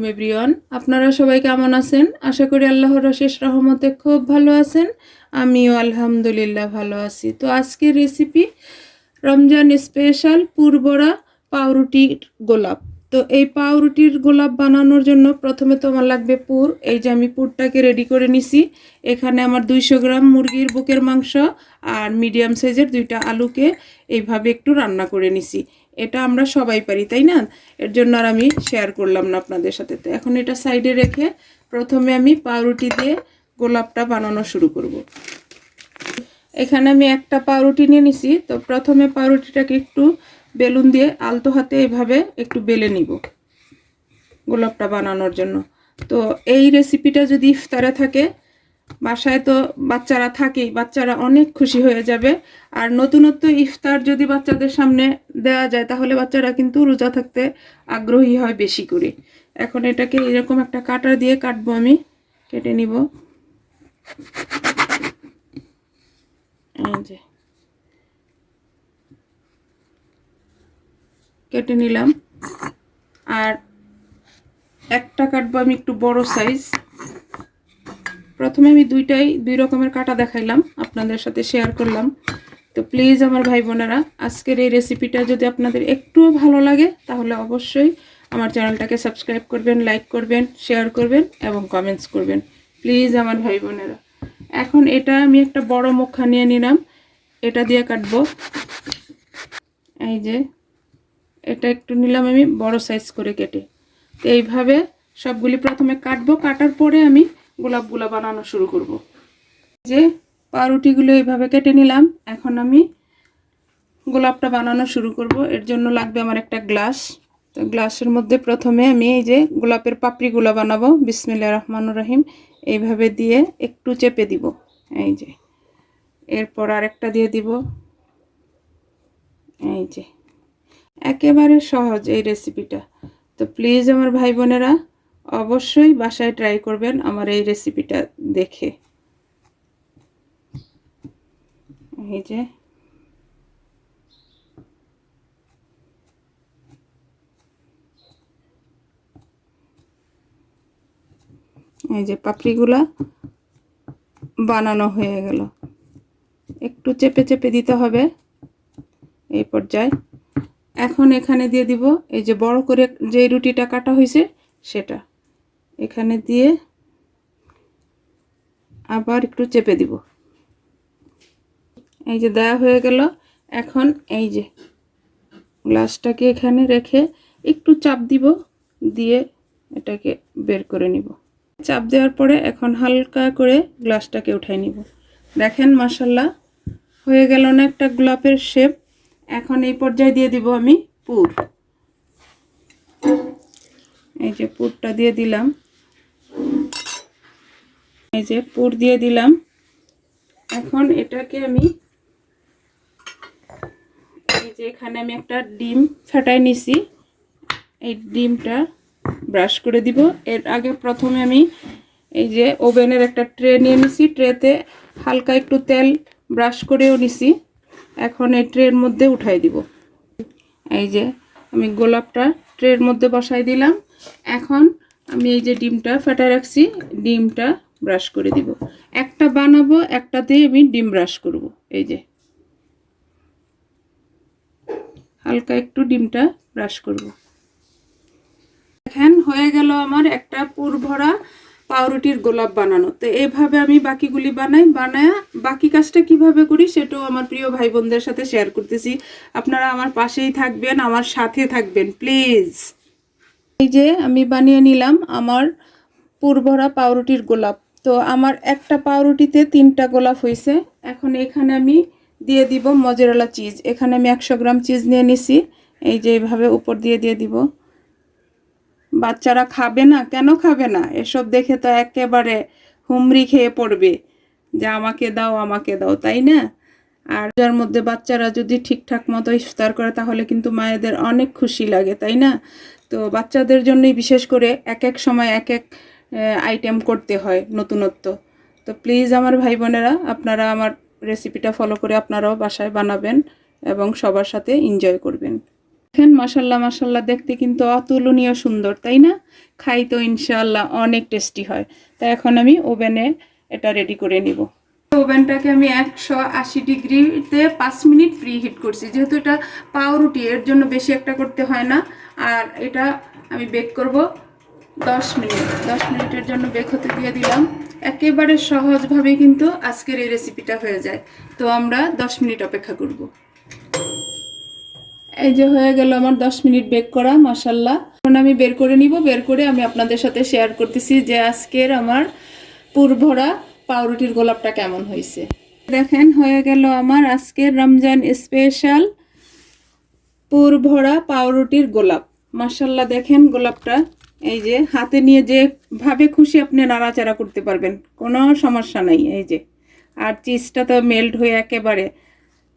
আলাইকুম, এভরিওয়ান। আপনারা সবাই কেমন আছেন? আশা করি আল্লাহর অশেষ রহমতে খুব ভালো আছেন। আমিও আলহামদুলিল্লাহ ভালো আছি। তো আজকের রেসিপি রমজান স্পেশাল পুরবড়া, পাউরুটির গোলাপ। তো এই পাউরুটির গোলাপ বানানোর জন্য প্রথমে তো আমার লাগবে পুর। এই যে আমি পুরটাকে রেডি করে নিছি। এখানে আমার দুইশো গ্রাম মুরগির বুকের মাংস আর মিডিয়াম সাইজের দুইটা আলুকে এইভাবে একটু রান্না করে নিছি। এটা আমরা সবাই পারি, তাই না? এর জন্য আর আমি শেয়ার করলাম না আপনাদের সাথে। তো এখন এটা সাইডে রেখে প্রথমে আমি পাউরুটি দিয়ে গোলাপটা বানানো শুরু করব। এখানে আমি একটা পাউরুটি নিয়ে নিছি। তো প্রথমে পাউরুটিটাকে একটু বেলুন দিয়ে আলতো হাতে এভাবে একটু বেলে নিব গোলাপটা বানানোর জন্য। তো এই রেসিপিটা যদি ইফতারে থাকে, বাসায় তো বাচ্চারা থাকেই, বাচ্চারা অনেক খুশি হয়ে যাবে। আর নতুনত্ব ইফতার যদি বাচ্চাদের সামনে দেওয়া যায়, তাহলে বাচ্চারা কিন্তু রোজা থাকতে আগ্রহী হয় বেশি করে। এখন এটাকে এরকম একটা কাটার দিয়ে কাটবো আমি, কেটে নিব। এই যে। কেটে নিলাম। আর একটা কাটবো আমি একটু বড় সাইজ প্রথমে আমি দুইটাই দুই রকমের কাটা দেখাইলাম, আপনাদের সাথে শেয়ার করলাম। তো প্লিজ আমার ভাই বোনেরা, আজকের এই রেসিপিটা যদি আপনাদের একটুও ভালো লাগে, তাহলে অবশ্যই আমার চ্যানেলটাকে সাবস্ক্রাইব করবেন লাইক করবেন শেয়ার করবেন এবং কমেন্টস করবেন। প্লিজ আমার ভাই বোনেরা। এখন এটা আমি একটা বড় মুখা নিয়ে নিলাম। এটা দিয়ে কাটবো। এই যে এটা একটু নিলাম আমি, বড় সাইজ করে কেটে। তো এইভাবে সবগুলি প্রথমে কাটবো, কাটার পরে আমি গোলাপগুলো বানানো শুরু করব। যে পাউরুটিগুলো এইভাবে কেটে নিলাম, এখন আমি গোলাপটা বানানো শুরু করব। এর জন্য লাগবে আমার একটা গ্লাস। তো গ্লাসের মধ্যে প্রথমে আমি এই যে গোলাপের পাপড়িগুলো বানাবো বিসমিল্লা রহমান রহিম। এইভাবে দিয়ে একটু চেপে দিব, এই যে। এরপর আরেকটা দিয়ে দিব, এই যে। একেবারে সহজ এই রেসিপিটা তো প্লিজ আমার ভাই বোনেরা অবশ্যই বাসায় ট্রাই করবেন আমার এই রেসিপিটা দেখে। এই যে। এই যে পাপড়িগুলা বানানো হয়ে গেল। একটু চেপে চেপে দিতে হবে। এই পর্যায়ে এখন এখানে দিয়ে দিব, এই যে বড় করে যে রুটিটা কাটা হয়েছে সেটা। এখানে দিয়ে আবার একটু চেপে দিব। এই যে দেওয়া হয়ে গেল, এখন এই যে গ্লাসটাকে এখানে রেখে একটু চাপ দিব, দিয়ে এটাকে বের করে নিব। চাপ দেওয়ার পরে এখন হালকা করে গ্লাসটাকে উঠাই নিব। দেখেন মাসাল্লাহ হয়ে গেল না একটা গোলাপের শেপ এখন এই পর্যায়ে দিয়ে দিব আমি পুর। এই যে পুরটা দিয়ে দিলাম। এই যে পুর দিয়ে দিলাম। এখন এটাকে আমি এই যে এখানে আমি একটা ডিম ফাটাই নিছি। এই ডিমটা ব্রাশ করে দিব। এর আগে প্রথমে আমি এই যে ওভেনের একটা ট্রে নিয়ে নিছি। ট্রেতে হালকা একটু তেল ব্রাশ করেও নিছি। এখন এই ট্রের মধ্যে উঠাই দিব। এই যে আমি গোলাপটা ট্রের মধ্যে বসাই দিলাম। এখন আমি এই যে ডিমটা ফেটা রাখছি, ডিমটা ব্রাশ করে দিব। একটা বানাবো একটাতেই আমি ডিম ব্রাশ করব। এই যে। হালকা একটু ডিমটা ব্রাশ করব। দেখেন, হয়ে গেল আমার একটা পুর ভরা পাউরুটির গোলাপ বানানো। তো এইভাবে আমি বাকিগুলি বানাই, বানায় বাকি কাজটা কীভাবে করি সেটাও আমার প্রিয় ভাই বোনদের সাথে শেয়ার করতেছি। আপনারা আমার পাশেই থাকবেন, আমার সাথে থাকবেন প্লিজ এই যে আমি বানিয়ে নিলাম আমার পুরভরা পাউরুটির গোলাপ। তো আমার একটা পাউরুটিতে তিনটা গোলাপ হয়েছে এখন এখানে আমি দিয়ে দিব মজেরালা চিজ। এখানে আমি একশো গ্রাম চিজ নিয়ে নিছি। এই যে এইভাবে উপর দিয়ে দিয়ে দিব। বাচ্চারা খাবে না? কেন খাবে না? এসব দেখে তো একেবারে হুমড়ি খেয়ে পড়বে। যে আমাকে দাও আমাকে দাও, তাই না? আর যার মধ্যে বাচ্চারা যদি ঠিকঠাক মতো ইফতার করে, তাহলে কিন্তু মায়েদের অনেক খুশি লাগে, তাই না? তো বাচ্চাদের জন্যই বিশেষ করে এক এক সময় এক এক আইটেম করতে হয় নতুনত্ব। তো প্লিজ আমার ভাই বোনেরা, আপনারা আমার রেসিপিটা ফলো করে আপনারাও বাসায় বানাবেন এবং সবার সাথে এনজয় করবেন। দেখেন মাসাল্লাহ মাসাল্লাহ দেখতে কিন্তু অতুলনীয় সুন্দর, তাই না? খাই তো ইনশাল্লাহ অনেক টেস্টি হয়। তা এখন আমি ওভেনে এটা রেডি করে নিব। ওভেনটাকে আমি একশো আশি ডিগ্রিতে পাঁচ মিনিট ফ্রি হিট করছি। যেহেতু এটা পাউরুটি, এর জন্য বেশি একটা করতে হয় না। আর এটা আমি বেক করব দশ মিনিট। দশ মিনিটের জন্য বেক হতে দিয়ে দিলাম। একেবারে সহজভাবে কিন্তু আজকের এই রেসিপিটা হয়ে যায়। তো আমরা দশ মিনিট অপেক্ষা করব। এই যে হয়ে গেল আমার দশ মিনিট বেক করা মাসাল্লাহ এখন আমি বের করে নিব, বের করে আমি আপনাদের সাথে শেয়ার করতেছি যে আজকের আমার পুরভরা পাউরুটির গোলাপটা কেমন হয়েছে। দেখেন, হয়ে গেল আমার আজকের রমজান স্পেশাল পুরভরা পাউরুটির গোলাপ। মাসাল্লাহ দেখেন গোলাপটা। এই যে হাতে নিয়ে যে ভাবে খুশি আপনি নাড়াচাড়া করতে পারবেন, কোনো সমস্যা নাই, এই যে। আর চিজটা তো মেল্ট হয়ে একেবারে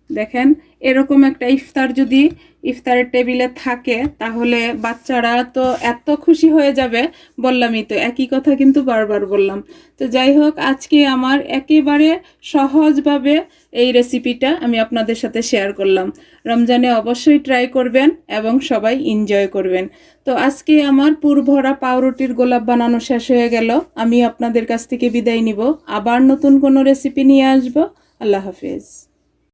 দেখেন, এরকম একটা ইফতার যদি ইফতারের টেবিলে থাকে, তাহলে বাচ্চারা তো এত খুশি হয়ে যাবে। বললামই তো, একই কথা কিন্তু বারবার বললাম। তো যাই হোক, আজকে আমার একেবারে সহজভাবে এই রেসিপিটা আমি আপনাদের সাথে শেয়ার করলাম। রমজানে অবশ্যই ট্রাই করবেন এবং সবাই এনজয় করবেন। তো আজকে আমার পুরভরা পাউরুটির গোলাপ বানানো শেষ হয়ে গেল। আমি আপনাদের কাছ থেকে বিদায় নিব। আবার নতুন কোনো রেসিপি নিয়ে আসব। আল্লাহ হাফেজ।